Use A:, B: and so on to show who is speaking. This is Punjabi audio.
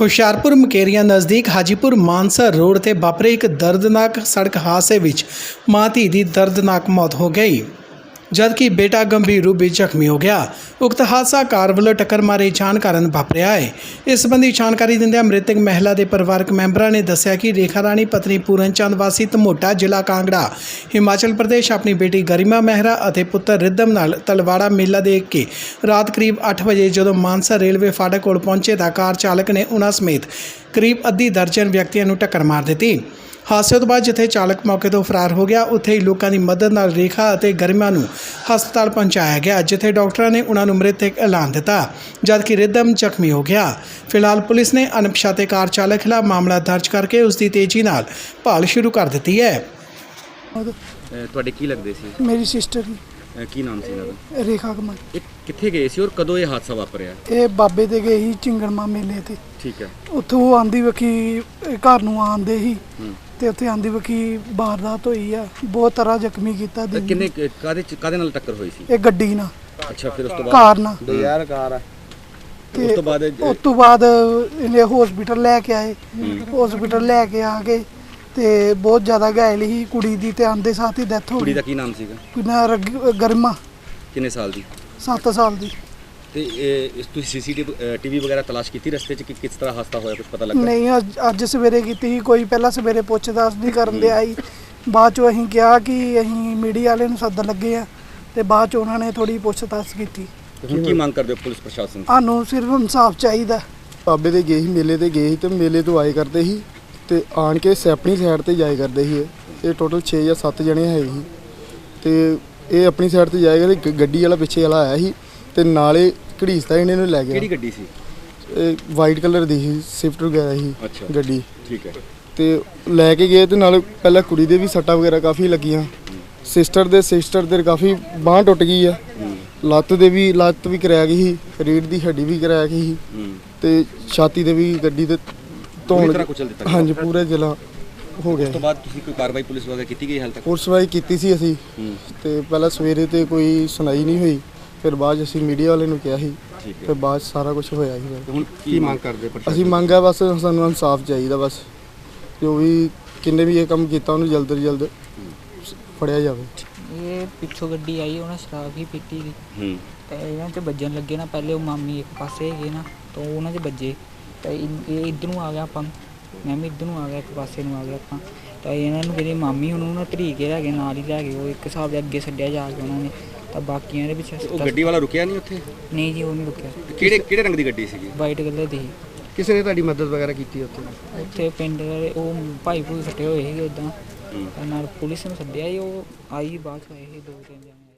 A: ਹੁਸ਼ਿਆਰਪੁਰ ਮਕੇਰੀਆਂ ਨਜ਼ਦੀਕ ਹਾਜੀਪੁਰ ਮਾਨਸਾ ਰੋਡ ਤੇ ਵਾਪਰੇ ਇੱਕ ਦਰਦਨਾਕ ਸੜਕ ਹਾਦਸੇ ਵਿੱਚ ਮਾਂ ਧੀ ਦੀ ਦਰਦਨਾਕ ਮੌਤ ਹੋ ਗਈ। ਜਦਕਿ ਬੇਟਾ ਗੰਭੀਰ ਰੂਪ ਵਿੱਚ ਜ਼ਖਮੀ ਹੋ ਗਿਆ। ਉਕਤ ਹਾਦਸਾ ਕਾਰ ਵੱਲੋਂ ਟੱਕਰ ਮਾਰੇ ਜਾਣ ਕਾਰਨ ਵਾਪਰਿਆ ਹੈ। ਇਸ ਸੰਬੰਧੀ ਜਾਣਕਾਰੀ ਦਿੰਦਿਆਂ ਮ੍ਰਿਤਕ ਮਹਿਲਾ ਦੇ ਪਰਿਵਾਰਕ ਮੈਂਬਰਾਂ ਨੇ ਦੱਸਿਆ ਕਿ ਰੇਖਾ ਰਾਣੀ, ਪਤਨੀ ਪੂਰਨ ਚੰਦ ਵਾਸੀ ਧਮੋਟਾ ਜ਼ਿਲ੍ਹਾ ਕਾਂਗੜਾ, ਹਿਮਾਚਲ ਪ੍ਰਦੇਸ਼, ਆਪਣੀ ਬੇਟੀ ਗਰਿਮਾ ਮਹਿਰਾ ਅਤੇ ਪੁੱਤਰ ਰਿਦਮ ਨਾਲ ਤਲਵਾੜਾ ਮੇਲਾ ਦੇਖ ਕੇ ਰਾਤ ਕਰੀਬ 8 ਵਜੇ ਜਦੋਂ ਮਾਨਸਾ ਰੇਲਵੇ ਫਾਟਕ ਕੋਲ ਪਹੁੰਚੇ ਤਾਂ ਕਾਰ ਚਾਲਕ ਨੇ ਉਹਨਾਂ ਸਮੇਤ ਕਰੀਬ ਅੱਧੀ ਦਰਜਨ ਵਿਅਕਤੀਆਂ ਨੂੰ ਟੱਕਰ ਮਾਰ ਦਿੱਤੀ। ਹਾਦਸੇ ਤੋਂ ਬਾਅਦ ਜਿੱਥੇ ਚਾਲਕ ਮੌਕੇ ਤੋਂ ਫਰਾਰ ਹੋ ਗਿਆ ਉੱਥੇ ਹੀ ਲੋਕਾਂ ਦੀ ਮਦਦ ਨਾਲ ਰੇਖਾ ਅਤੇ ਗਰਿਮਾ ਨੂੰ ਹਸਪਤਾਲ ਪਹੁੰਚਾਇਆ ਗਿਆ ਜਿੱਥੇ ਡਾਕਟਰਾਂ ਨੇ ਉਹਨਾਂ ਨੂੰ ਮ੍ਰਿਤਕ ਐਲਾਨ ਦਿੱਤਾ ਜਦਕਿ ਰਿਦਮ ਜ਼ਖਮੀ ਹੋ ਗਿਆ। ਫਿਲਹਾਲ ਪੁਲਿਸ ਨੇ ਅਣਪਛਾਤੇ ਕਾਰ ਚਾਲਕ ਖਿਲਾਫ ਮਾਮਲਾ ਦਰਜ ਕਰਕੇ ਉਸ ਦੀ ਤੇਜ਼ੀ ਨਾਲ ਭਾਲ ਸ਼ੁਰੂ ਕਰ ਦਿੱਤੀ ਹੈ।
B: ਅਹ ਤੁਹਾਡੇ ਕੀ ਲੱਗਦੇ ਸੀ?
C: ਮੇਰੀ ਸਿਸਟਰ
B: ਅਹ ਕੀ ਨਾਮ ਸੀ ਇਹਨਾਂ ਦਾ?
C: ਰੇਖਾ ਕਮਲ
B: ਇਹ ਕਿੱਥੇ ਗਏ ਸੀ ਔਰ ਕਦੋਂ ਇਹ ਹਾਦਸਾ ਵਾਪਰਿਆ?
C: ਇਹ ਬਾਬੇ ਦੇ ਗਏ ਸੀ ਚਿੰਗੜਮਾ ਮੇਲੇ ਤੇ।
B: ਠੀਕ ਹੈ।
C: ਉੱਥੋਂ ਉਹ ਆਂਦੀ ਵਕੀ ਘਰ ਨੂੰ ਆਂਦੇ ਸੀ
B: ਹੂੰ।
C: ਤੇ ਉੱਥੇ ਆਂਦੀ ਵਕੀ ਵਾਰਦਾਤ ਹੋਈ ਆ ਬਹੁਤ ਤਰ੍ਹਾਂ ਜ਼ਖਮੀ ਕੀਤਾ ਦੀ
B: ਕਿੰਨੇ ਕਾਦੇ ਕਾਦੇ ਨਾਲ ਟੱਕਰ ਹੋਈ ਸੀ?
C: ਇਹ ਗੱਡੀ ਨਾਲ।
B: ਅੱਛਾ ਫਿਰ ਉਸ ਤੋਂ ਬਾਅਦ?
C: ਕਾਰ ਨਾਲ।
B: ਯਾਰ ਕਾਰ
C: ਤੇ
B: ਉਸ ਤੋਂ ਬਾਅਦ
C: ਉਸ ਤੋਂ ਬਾਅਦ ਇਹਨੇ ਹਸਪੀਟਲ ਲੈ ਕੇ ਆਏ। ਹਸਪੀਟਲ ਲੈ ਕੇ ਆ ਕੇ ਤੇ ਬਹੁਤ ਜ਼ਿਆਦਾ ਘਾਇਲ ਸੀ ਕੁੜੀ ਦੀ ਤੇ ਆਂਦੇ ਸਾਥ ਹੀ ਡੈਥ ਹੋ
B: ਕੁੜੀ
C: ਗਈ।
B: ਦਾ ਕੀ ਨਾਮ ਸੀਗਾ?
C: ਕਿੰਨਾ ਗਰਮਾ।
B: ਕਿੰਨੇ ਸਾਲ ਦੀ?
C: 7 ਸਾਲ ਦੀ।
B: ਤੇ ਇਹ ਇਸ ਤੁਸੀਂ ਸੀਸੀਟੀਵੀ ਟੀਵੀ ਵਗੈਰਾ ਤਲਾਸ਼ ਕੀਤੀ ਰਸਤੇ 'ਚ ਕਿ ਕਿਸ ਤਰ੍ਹਾਂ ਹਾਦਸਾ ਹੋਇਆ ਕੁਝ ਪਤਾ ਲੱਗਾ?
C: ਨਹੀਂ ਅੱਜ ਅੱਜ ਸਵੇਰੇ ਕੀਤੀ ਸੀ ਕੋਈ ਪਹਿਲਾਂ ਸਵੇਰੇ ਪੁੱਛਦਾਸ ਨਹੀਂ ਕਰਨ ਦੇ ਆਈ ਬਾਅਦ ਚੋਂ ਅਸੀਂ ਕਿਹਾ ਕਿ ਅਸੀਂ ਮੀਡੀਆ ਵਾਲੇ ਨੂੰ ਸੱਦਣ ਲੱਗੇ ਆ ਤੇ ਬਾਅਦ ਚ ਉਹਨਾਂ ਨੇ ਥੋੜੀ ਪੁੱਛਤਾਛ ਕੀਤੀ।
B: ਤੇ ਹੁਣ ਕੀ ਮੰਗ ਕਰਦੇ ਹੋ ਪੁਲਿਸ ਪ੍ਰਸ਼ਾਸਨ ਤੋਂ?
C: ਸਾਨੂੰ ਸਿਰਫ ਇਨਸਾਫ ਚਾਹੀਦਾ।
D: ਬਾਬੇ ਦੇ ਗਏ ਸੀ ਮੇਲੇ ਤੇ ਗਏ ਸੀ ਤੇ ਮੇਲੇ ਤੋਂ ਆਏ ਕਰਦੇ ਸੀ ਤੇ ਆਣ ਕੇ ਸੈਪਣੀ ਸਾਈਡ ਤੇ ਜਾਏ ਕਰਦੇ ਸੀ ਇਹ। ਇਹ ਟੋਟਲ 6 ਜਾਂ 7 ਜਣੇ ਹੈ ਸੀ। ਤੇ ਇਹ ਆਪਣੀ ਸਾਈਡ ਤੇ ਜਾਏਗਾ ਤੇ ਗ- ਗੱਡੀ ਵਾਲਾ ਪਿੱਛੇ ਵਾਲਾ ਆਇਆ ਸੀ। ਤੇ ਨਾਲੇ ਘੜੀਸਦਾ ਇਹਨੇ ਨੂੰ ਲੈ ਗਿਆ।
B: ਕਿਹੜੀ ਗੱਡੀ ਸੀ?
D: ਇਹ ਵਾਈਟ ਕਲਰ ਦੀ ਸੀ ਸਵਿਫਟ ਵਗੈਰਾ ਸੀ। ਗੱਡੀ।
B: ਠੀਕ ਹੈ।
D: ਤੇ ਲੈ ਕੇ ਗਏ ਤੇ ਨਾਲ ਪਹਿਲਾਂ ਕੁੜੀ ਦੇ ਵੀ ਸੱਟਾਂ ਵਗੈਰਾ ਕਾਫੀ ਲੱਗੀਆਂ। ਸਿਸਟਰ ਦੇ ਸਿਸਟਰ ਦੇ ਕਾਫੀ ਬਾਂਹ ਟੁੱਟ ਗਈ ਆ। ਲੱਤ ਦੇ ਵੀ ਲੱਤ ਵੀ ਕਰਾਇਆ ਗਈ ਸੀ ਰੀੜ ਦੀ ਹੱਡੀ ਵੀ ਕਰਾਇਆ ਗਈ ਸੀ।
B: ਹੂੰ।
D: ਤੇ ਛਾਤੀ ਦੇ ਵੀ ਗੱਡੀ ਤੇ
B: ਪੂਰੀ
D: ਧੌਣ
B: ਤਰ੍ਹਾਂ ਕੁਚਲ ਦਿੱਤਾ ਗਿਆ।
D: ਹਾਂਜੀ ਪੂਰਾ ਜ਼ਿਲ੍ਹਾ ਹੋ
B: ਉਸ
D: ਗਿਆ
B: ਤੋਂ ਬਾਅਦ ਤੁਸੀਂ ਕੋਈ ਕਾਰਵਾਈ ਪੁਲਿਸ ਵਗੈਰਾ ਕੀਤੀ ਗਈ ਹਾਲ ਤੱਕ?
D: ਪੁਲਿਸ ਵਾਈ ਕੀਤੀ ਸੀ ਅਸੀਂ।
B: ਹੂੰ।
D: ਤੇ ਪਹਿਲਾਂ ਸਵੇਰੇ ਤੇ ਕੋਈ ਸੁਣਾਈ ਨਹੀਂ ਹੋਈ। ਫਿਰ ਬਾਅਦ 'ਚ ਅਸੀਂ ਮੀਡੀਆ ਵਾਲੇ ਨੂੰ ਕਿਹਾ ਸੀ
B: ਠੀਕ
D: ਫਿਰ
B: ਹੈ
D: ਬਾਅਦ 'ਚ ਸਾਰਾ ਕੁਝ ਹੋਇਆ ਸੀ
B: ਤੇ ਹੁਣ ਕੀ ਮੰਗ ਕਰਦੇ
D: ਅਸੀਂ ਮੰਗਿਆ ਬਸ ਸਾਨੂੰ ਇਨਸਾਫ ਚਾਹੀਦਾ ਬਸ। ਜੋ ਵੀ ਕਿੰਨੇ ਵੀ ਇਹ ਕੰਮ ਕੀਤਾ ਉਹਨੂੰ ਜਲਦ ਤੋਂ ਜਲਦ ਫੜਿਆ ਜਾਵੇ।
E: ਇਹ ਪਿੱਛੋਂ ਗੱਡੀ ਆਈ ਉਹਨਾਂ ਸ਼ਰਾਬ ਹੀ ਪੀਤੀ ਸੀ।
B: ਹੂੰ।
E: ਤੇ ਇਹਨਾਂ 'ਚ ਵੱਜਣ ਲੱਗੇ ਨਾ ਪਹਿਲੇ ਉਹ ਮਾਮੀ ਇੱਕ ਪਾਸੇ ਹੈਗੇ ਨਾ ਤਾਂ ਉਹ ਉਹਨਾਂ 'ਚ ਵੱਜੇ। ਤੇ ਇਨ- ਇਹ ਇੱਧਰ ਨੂੰ ਆ ਗਿਆ ਆਪਾਂ ਮੈਂ ਵੀ ਇੱਧਰ ਨੂੰ ਆ ਗਿਆ ਇੱਕ ਪਾਸੇ ਨੂੰ ਆ ਗਿਆ ਆਪਾਂ। ਤਾਂ ਇਹਨਾਂ ਨੂੰ ਜਿਹੜੀ ਮਾਮੀ ਉਹਨੂੰ ਨਾ ਧਰੀ ਕੇ ਲੈ ਗਏ ਨਾਲ ਹੀ ਲੈ ਗਏ ਉਹ ਇੱਕ ਹਿਸਾਬ ਦੇ ਅੱਗੇ ਛੱਡਿਆ ਜਾ ਕੇ ਉਹਨਾਂ ਨੇ। ਤਾਂ ਬਾਕੀਆਂ ਦੇ ਪਿੱਛੇ
B: ਉਹ ਗੱਡੀ ਵਾਲਾ ਰੁਕਿਆ ਨਹੀਂ ਉੱਥੇ?
E: ਨਹੀਂ ਜੀ ਉਹ ਨਹੀਂ ਰੁਕਿਆ।
B: ਕਿਹੜੇ ਕਿਹੜੇ ਰੰਗ ਦੀ ਗੱਡੀ ਸੀਗੀ?
E: ਵਾਈਟ ਕਲਰ ਦੀ। ਸੀ।
D: ਕਿਸੇ ਨੇ ਤੁਹਾਡੀ ਮਦਦ ਵਗੈਰਾ ਕੀਤੀ ਉੱਥੇ?
E: ਉੱਥੇ ਪਿੰਡ ਵਾਲੇ ਉਹ ਭਾਈ ਭੂਈ ਫੱਟੇ ਹੋਏ ਸੀਗੇ ਉਦਾਂ ਨਾਲ ਪੁਲਿਸ ਨੂੰ ਸੱਦਿਆ ਸੀ ਉਹ ਆਈ ਬਾਅਦ ਚ ਆਏ ਸੀ ਦੋ ਤਿੰਨ ਜਣੇ।